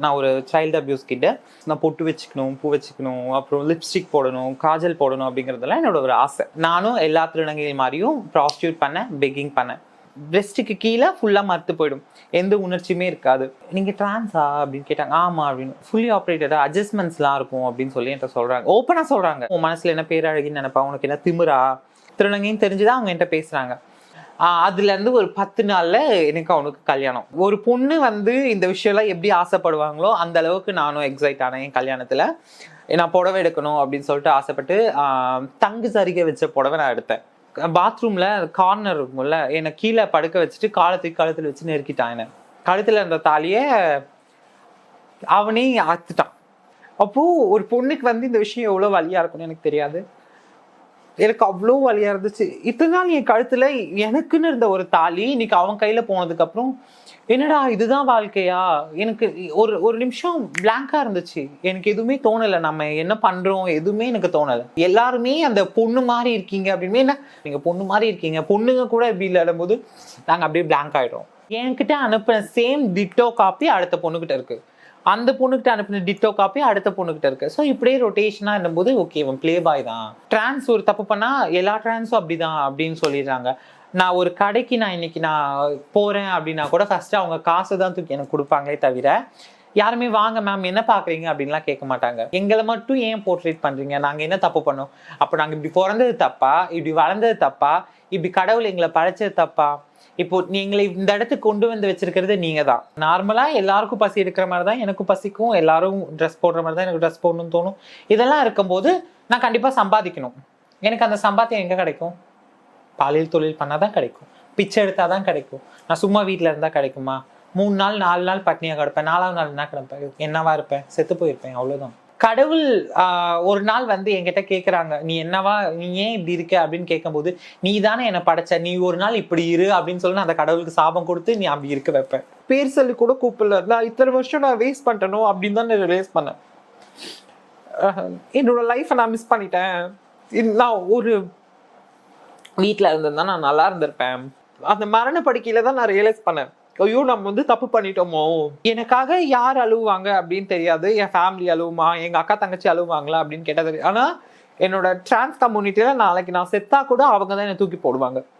நான் ஒரு child abuse கிட்ட நான் பொட்டு வச்சுக்கணும் பூ வச்சுக்கணும் அப்புறம் லிப்ஸ்டிக் போடணும் காஜல் போடணும் அப்படிங்கிறதெல்லாம் என்னோட ஒரு ஆசை. நானும் எல்லா திருநங்கைகள் மாதிரியும் ப்ராஸ்டியூட் பண்ணேன் பெக்கிங் பண்ணேன். பிரெஸ்ட்டுக்கு கீழே ஃபுல்லாக மறுத்து போயிடும். எந்த உணர்ச்சியுமே இருக்காது. நீங்கள் ட்ரான்ஸா அப்படின்னு கேட்டாங்க. ஆமாம் அப்படின்னு. ஃபுல்லி ஆப்ரேட்டடாக அட்ஜஸ்ட்மெண்ட்ஸ்லாம் இருக்கும் அப்படின்னு சொல்லி என்கிட்ட சொல்கிறாங்க ஓப்பனாக சொல்கிறாங்க உன் மனசில் என்ன பேரழகின்னு நினைப்பா? உனக்கு என்ன திமிரா? திருநங்கைன்னு தெரிஞ்சுதான் அவங்க என்கிட்ட பேசுகிறாங்க அதுல இருந்து ஒரு பத்து நாள்ல எனக்கு அவனுக்கு கல்யாணம். ஒரு பொண்ணு வந்து இந்த விஷயம்லாம் எப்படி ஆசைப்படுவாங்களோ அந்த அளவுக்கு நானும் எக்ஸைட் ஆனேன் என் கல்யாணத்துல. நான் புடவை எடுக்கணும் அப்படின்னு சொல்லிட்டு ஆசைப்பட்டு தங்கு சரிகை வச்ச புடவை நான் எடுத்தேன். பாத்ரூம்ல கார்னர் இருக்கும்ல என்னை கீழே படுக்க வச்சுட்டு காலத்துக்கு கழுத்துல வச்சு நெருக்கிட்டான் என்ன. கழுத்துல இருந்த தாலிய அவனே அத்துட்டான் அப்போ ஒரு பொண்ணுக்கு வந்து இந்த விஷயம் எவ்வளவு வலியா இருக்கும்னு எனக்கு தெரியாது. எனக்கு அவ்வளோ வலியா இருந்துச்சு. இத்தனை நாள் என் கழுத்துல எனக்குன்னு இருந்த ஒரு தாலி இன்னைக்கு அவன் கையில போனதுக்கு அப்புறம் என்னடா இதுதான் வாழ்க்கையா? எனக்கு ஒரு ஒரு நிமிஷம் பிளாங்கா இருந்துச்சு. எனக்கு எதுவுமே தோணலை. நம்ம என்ன பண்றோம்? எதுவுமே எனக்கு தோணலை. எல்லாருமே அந்த பொண்ணு மாதிரி இருக்கீங்க அப்படின்னு என்ன? நீங்க பொண்ணு மாதிரி இருக்கீங்க. பொண்ணுங்க கூட இப்படி இல்லாடும் போது அப்படியே பிளாங்க் ஆகிடும் என்கிட்ட அனுப்பின சேம் டிட்டோ காப்பி அடுத்த பொண்ணுகிட்ட இருக்கு. அந்த பொண்ணுகிட்ட அனுப்பின டிட்டோ காப்பி அடுத்த பொண்ணுகிட்ட இருக்கு. ஸோ இப்படியே ரொட்டேஷனாக இருந்தபோது ஓகே இவன் பிளே பாய் தான். ட்ரான்ஸ் ஒரு தப்பு பண்ணால் எல்லா ட்ரான்ஸும் அப்படிதான் அப்படின்னு சொல்லிடுறாங்க. நான் ஒரு கடைக்கு நான் இன்னைக்கு நான் போறேன் அப்படின்னா கூட ஃபர்ஸ்ட் அவங்க காசு தான் தூக்கி எனக்கு கொடுப்பாங்களே தவிர யாருமே வாங்க மேம் என்ன பாக்குறீங்க அப்படின்லாம் கேட்க மாட்டாங்க. எங்களை மட்டும் ஏன் போர்ட்ரேட் பண்றீங்க? நாங்க என்ன தப்பு பண்ணோம்? அப்போ நாங்க இப்படி பிறந்தது தப்பா? இப்படி வளர்ந்தது தப்பா? இப்படி கடவுள் எங்களை படைச்சது தப்பா? இப்போ நீங்களை இந்த இடத்துக்கு கொண்டு வந்து வச்சிருக்கிறது நீங்க தான். நார்மலா எல்லாருக்கும் பசி எடுக்கிற மாதிரி தான் எனக்கும் பசிக்கும். எல்லாரும் ட்ரெஸ் போடுற மாதிரி தான் எனக்கு ட்ரெஸ் போடணும்னு தோணும். இதெல்லாம் இருக்கும்போது நான் கண்டிப்பா சம்பாதிக்கணும். எனக்கு அந்த சம்பாத்தியம் எங்க கிடைக்கும்? பாலியல் தொழில் பண்ணாதான் கிடைக்கும். பிச்சை எடுத்தாதான் கிடைக்கும். நான் சும்மா வீட்டில் இருந்தால் கிடைக்குமா? மூணு நாள் நாலு நாள் பட்னியாக கிடப்பேன். நாலாவது நாள் என்ன கிடப்பேன்? என்னவா இருப்பேன்? செத்து போயிருப்பேன் அவ்வளோதான் கடவுள் ஒரு நாள் வந்து என்கிட்ட கேட்குறாங்க நீ என்னவா நீ ஏன் இப்படி இருக்க? அப்படின்னு கேட்கும்போது நீ தானே என்னை படைச்ச. நீ ஒரு நாள் இப்படி இரு அப்படின்னு சொல்லி நான் அந்த கடவுளுக்கு சாபம் கொடுத்து நீ அப்படி இருக்க வைப்பேன். பேர் சொல்லி கூட கூப்பிடல. நான் இத்தனை வருஷம் நான் வேஸ்ட் பண்ணிட்டனோ அப்படின்னு தான் நான் பண்ணேன். என்னோட லைஃப்பை நான் மிஸ் பண்ணிட்டேன். நான் ஒரு வீட்டில் இருந்திருந்தா நான் நல்லா இருந்திருப்பேன். அந்த மரண படுக்கையில தான் நான் ரியலைஸ் பண்ணேன். ஐயோ நம்ம வந்து தப்பு பண்ணிட்டோமோ? எனக்காக யார் அழுவாங்க அப்படின்னு தெரியாது. என் ஃபேமிலி அழுவுமா? எங்க அக்கா தங்கச்சி அழுவாங்களா அப்படின்னு கேட்டது ஆனா என்னோட டிரான்ஸ் கம்யூனிட்டியில நாளைக்கு நான் செத்தா கூட அவங்க தான் என்னை தூக்கி போடுவாங்க.